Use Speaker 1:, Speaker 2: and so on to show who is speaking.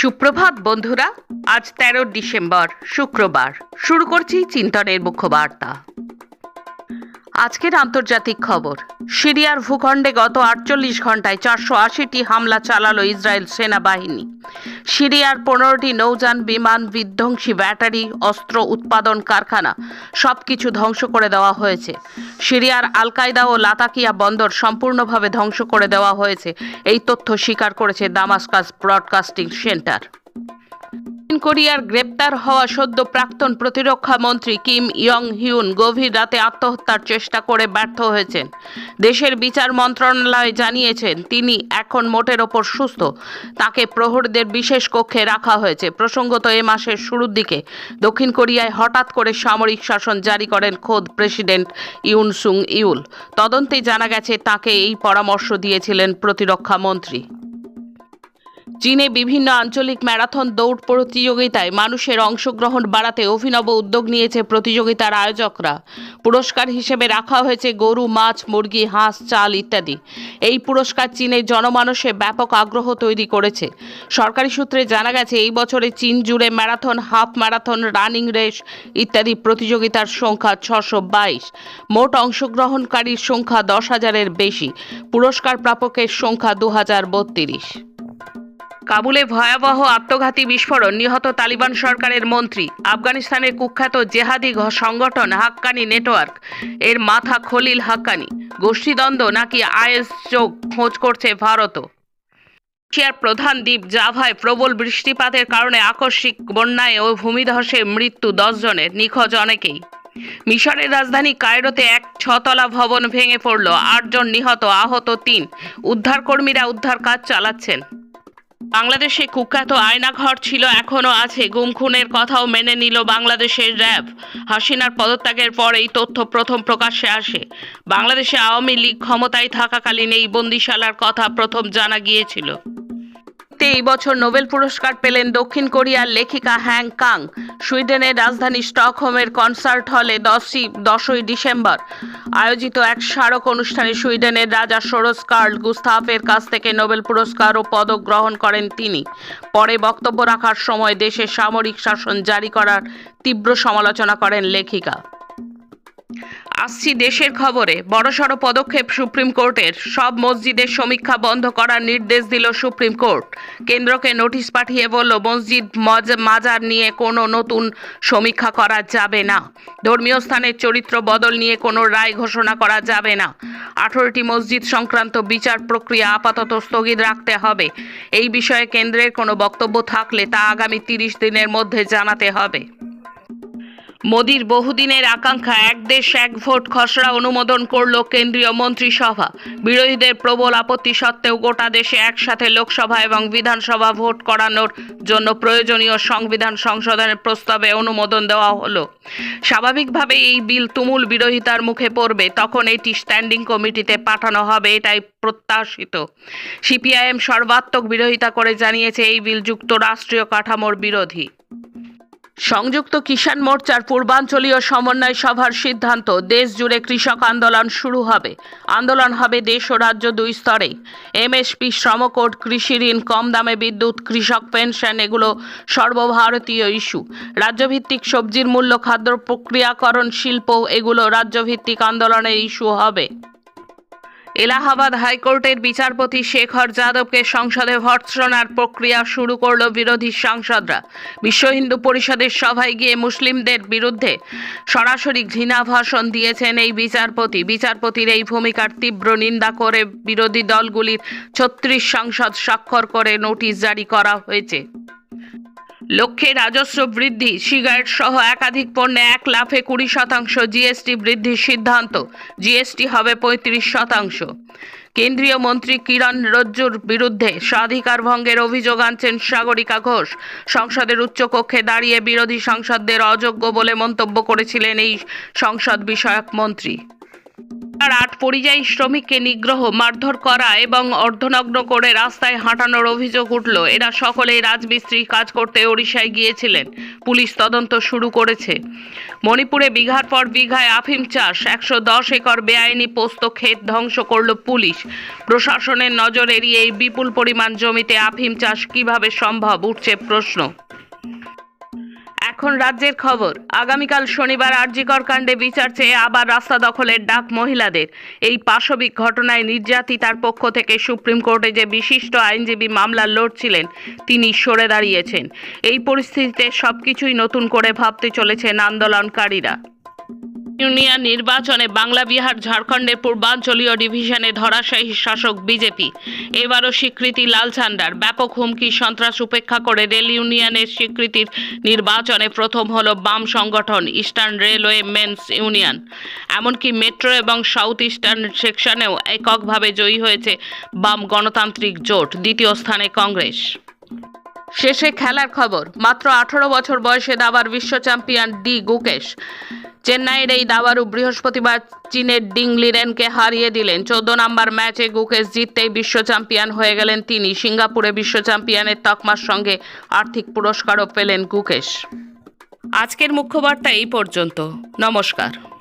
Speaker 1: সুপ্রভাত বন্ধুরা। আজ তেরো ডিসেম্বর শুক্রবার। শুরু করছি চিন্তনের মুখ্য বার্তা। আজকের আন্তর্জাতিক খবর। সিরিয়ার ভূখণ্ডে গত আটচল্লিশ ঘন্টায় চারশো আশিটি হামলা চালালো ইসরায়েল সেনাবাহিনী। সিরিয়ার পনেরোটি নৌযান, বিমান, বিধ্বংসী ব্যাটারি, অস্ত্র উৎপাদন কারখানা সবকিছু ধ্বংস করে দেওয়া হয়েছে। সিরিয়ার আল কায়দা ও লাতাকিয়া বন্দর সম্পূর্ণভাবে ধ্বংস করে দেওয়া হয়েছে। এই তথ্য স্বীকার করেছে দামাস্কাস ব্রডকাস্টিং সেন্টার। কোরিয়ার গ্রেপ্তার হওয়া সদ্য প্রাক্তন প্রতিরক্ষা মন্ত্রী কিম ইয়ং হিউন গভীর রাতে আত্মহত্যার চেষ্টা করে ব্যর্থ হয়েছেন। দেশের বিচার মন্ত্রণালয় জানিয়েছেন, তিনি এখন মোটের ওপর সুস্থ। তাকে প্রহরদের বিশেষ কক্ষে রাখা হয়েছে। প্রসঙ্গত, এ মাসের শুরুর দিকে দক্ষিণ কোরিয়ায় হঠাৎ করে সামরিক শাসন জারি করেন খোদ প্রেসিডেন্ট ইউন সুং ইউল তদন্তে জানা গেছে, তাকে এই পরামর্শ দিয়েছিলেন প্রতিরক্ষা মন্ত্রী। চীনে বিভিন্ন আঞ্চলিক ম্যারাথন দৌড় প্রতিযোগিতায় মানুষের অংশগ্রহণ বাড়াতে অভিনব উদ্যোগ নিয়েছে প্রতিযোগিতার আয়োজকরা। পুরস্কার হিসেবে রাখা হয়েছে গরু, মাছ, মুরগি, হাঁস, চাল ইত্যাদি। এই পুরস্কার চীনের জনমানসে ব্যাপক আগ্রহ তৈরি করেছে। সরকারি সূত্রে জানা গেছে, এই বছরে চীন জুড়ে marathon, half marathon, running race ইত্যাদি প্রতিযোগিতার সংখ্যা ছশো বাইশ। মোট অংশগ্রহণকারীর সংখ্যা দশ হাজারের বেশি। পুরস্কার প্রাপকের সংখ্যা দু হাজার বত্রিশ। কাবুলে ভয়াবহ আত্মঘাতী বিস্ফোরণ, নিহত তালিবান সরকারের মন্ত্রী। আফগানিস্তানের কুখ্যাত জেহাদি সংগঠন হাক্কানি নেটওয়ার্ক, এর মাথা খলিল হাক্কানি। গোষ্ঠীদ্বন্দ্ব নাকি আইএস যোগ খোঁজ করছে ভারতও। এশিয়ার প্রধান দ্বীপ জাভায় প্রবল বৃষ্টিপাতের কারণে আকস্মিক বন্যায় ও ভূমিধসে মৃত্যু দশ জনের, নিখোঁজ অনেকেই। মিশরের রাজধানী কায়রোতে এক ছতলা ভবন ভেঙে পড়ল, আটজন নিহত, আহত তিন। উদ্ধারকর্মীরা উদ্ধার কাজ চালাচ্ছেন। বাংলাদেশে কুখ্যাত আয়নাঘর ছিল, এখনও আছে। গুম খুনের কথাও মেনে নিল বাংলাদেশের র্যাব। হাসিনার পদত্যাগের পর এই তথ্য প্রথম প্রকাশ্যে আসে। বাংলাদেশে আওয়ামী লীগ ক্ষমতায় থাকাকালীন এই বন্দিশালার কথা প্রথম জানা গিয়েছিল। এই বছর নোবেল পুরস্কার পেলেন দক্ষিণ কোরিয়ার লেখিকা হ্যাং কাং। সুইডেনের রাজধানী স্টকহোমের কনসার্ট হলে দশই দশই ডিসেম্বর। আয়োজিত এক স্মারক অনুষ্ঠানে সুইডেনের রাজা সরোজ কার্ল গুস্তাফের কাছ থেকে নোবেল পুরস্কার ও পদক গ্রহণ করেন তিনি। পরে বক্তব্য রাখার সময় দেশে সামরিক শাসন জারি করার তীব্র সমালোচনা করেন লেখিকা। আসছি দেশের খবরে। বড়সড় পদক্ষেপ সুপ্রিম কোর্টের। সব মসজিদের সমীক্ষা বন্ধ করার নির্দেশ দিল সুপ্রিম কোর্ট। কেন্দ্রকে নোটিশ পাঠিয়ে বলল, মসজিদ মজ- মাজার নিয়ে কোনো নতুন সমীক্ষা করা যাবে না। ধর্মীয় স্থানের চরিত্র বদল নিয়ে কোনো রায় ঘোষণা করা যাবে না। আঠারোটি মসজিদ সংক্রান্ত বিচার প্রক্রিয়া আপাতত স্থগিত রাখতে হবে। এই বিষয়ে কেন্দ্রের কোনো বক্তব্য থাকলে তা আগামী তিরিশ দিনের মধ্যে জানাতে হবে। মোদির বহুদিনের আকাঙ্ক্ষা, এক দেশ, এক ভোট খসড়া অনুমোদন করল কেন্দ্রীয় মন্ত্রিসভা। বিরোধীদের প্রবল আপত্তি সত্ত্বেও গোটা দেশে একসাথে লোকসভা এবং বিধানসভা ভোট করানোর জন্য প্রয়োজনীয় সংবিধান সংশোধনের প্রস্তাবে অনুমোদন দেওয়া হলো। স্বাভাবিকভাবে এই বিল তুমুল বিরোধিতার মুখে পড়বে, তখন এটি স্ট্যান্ডিং কমিটিতে পাঠানো হবে, এটাই প্রত্যাশিত। সিপিআইএম সর্বাত্মক বিরোধিতা করে জানিয়েছে এই বিল যুক্তরাষ্ট্রীয় কাঠামোর বিরোধী। সংযুক্ত কিষাণ মোর্চার পূর্বাঞ্চলীয় সমন্বয় সভার সিদ্ধান্ত, দেশ জুড়ে কৃষক আন্দোলন শুরু হবে। আন্দোলন হবে দেশ ও রাজ্য দুই স্তরে। এমএসপি শ্রমকোড কৃষি ঋণ, কম দামে বিদ্যুৎ, কৃষক পেনশন, এগুলো সর্বভারতীয় ইস্যু। রাজ্যভিত্তিক সবজির মূল্য, খাদ্য প্রক্রিয়াকরণ, শিল্প, এগুলো রাজ্যভিত্তিক আন্দোলনের ইস্যু হবে। এলাহাবাদ হাইকোর্টের বিচারপতি শেখর যাদবকে সংসদে ভর্ৎসনার প্রক্রিয়া শুরু করল বিরোধী সাংসদরা। বিশ্ব হিন্দু পরিষদের সভায় গিয়ে মুসলিমদের বিরুদ্ধে সরাসরি ঘৃণা ভাষণ দিয়েছেন এই বিচারপতি। বিচারপতির এই ভূমিকার তীব্র নিন্দা করে বিরোধী দলগুলির ছত্রিশ সাংসদ স্বাক্ষর করে নোটিশ জারি করা হয়েছে। লক্ষ্যে রাজস্ব বৃদ্ধি, সিগারেট সহ একাধিক পণ্যে এক লাফে কুড়ি শতাংশ জিএসটি বৃদ্ধির সিদ্ধান্ত। জিএসটি হবে পঁয়ত্রিশ শতাংশ। কেন্দ্রীয় মন্ত্রী কিরণ রজ্জুর বিরুদ্ধে স্বাধিকার ভঙ্গের অভিযোগ আনছেন সাগরিকা ঘোষ। সংসদের উচ্চকক্ষে দাঁড়িয়ে বিরোধী সাংসদদের অযোগ্য বলে মন্তব্য করেছিলেন এই সংসদ বিষয়ক মন্ত্রী। আর আট পরিযায়ী শ্রমিককে নিগ্রহ, মারধর করা এবং অর্ধনগ্ন করে রাস্তায় হাঁটানোর অভিযোগ উঠল। এরা সকলেই রাজমিস্ত্রি কাজ করতে ওড়িশায় গিয়েছিলেন। পুলিশ তদন্ত শুরু করেছে। মণিপুরে বিঘার পর বিঘায় আফিম চাষ। একশো দশ একর বেআইনি পোস্ত ক্ষেত ধ্বংস করল পুলিশ। প্রশাসনের নজর এড়িয়ে এই বিপুল পরিমাণ জমিতে আফিম চাষ কীভাবে সম্ভব, উঠছে প্রশ্ন। এখন রাজ্যের খবর। আগামীকাল শনিবার আরজিকর কাণ্ডে বিচার চেয়ে আবার রাস্তা দখলের ডাক মহিলাদের। এই পাশবিক ঘটনায় নির্যাতিতার পক্ষ থেকে সুপ্রিম কোর্টে যে বিশিষ্ট আইনজীবী মামলা লড়ছিলেন তিনি সরে দাঁড়িয়েছেন। এই পরিস্থিতিতে সবকিছুই নতুন করে ভাবতে চলেছেন আন্দোলনকারীরা। ইউনিয়ন নির্বাচনে বাংলা বিহার ঝাড়খণ্ডের পূর্বাঞ্চলীয় ডিভিশনে ধরাশায়ী শাসক বিজেপি। এবারও স্বীকৃতি লাল ঝান্ডার ব্যাপক হুমকি, সন্ত্রাস উপেক্ষা করে রেল ইউনিয়নের স্বীকৃতির নির্বাচনে প্রথম হল বাম সংগঠন, ইস্টার্ন রেলওয়ে মেন্স ইউনিয়ন। এমনকি মেট্রো এবং সাউথ ইস্টার্ন সেকশনেও এককভাবে জয়ী হয়েছে বাম গণতান্ত্রিক জোট, দ্বিতীয় স্থানে কংগ্রেস। শেষে খেলার খবর, মাত্র আঠারো বছর বয়সে দাবার বিশ্ব চ্যাম্পিয়ন ডি গুকেশ। চেন্নাইয়ের এই দাবারু বৃহস্পতিবার চীনের ডিং লিরেনকে হারিয়ে দিলেন। চোদ্দ নম্বর ম্যাচে গুকেশ জিততেই বিশ্ব চ্যাম্পিয়ন হয়ে গেলেন তিনি। সিঙ্গাপুরে বিশ্ব চ্যাম্পিয়নের তকমার সঙ্গে আর্থিক পুরস্কারও পেলেন গুকেশ। আজকের মুখ্য বার্তা এই পর্যন্ত। নমস্কার।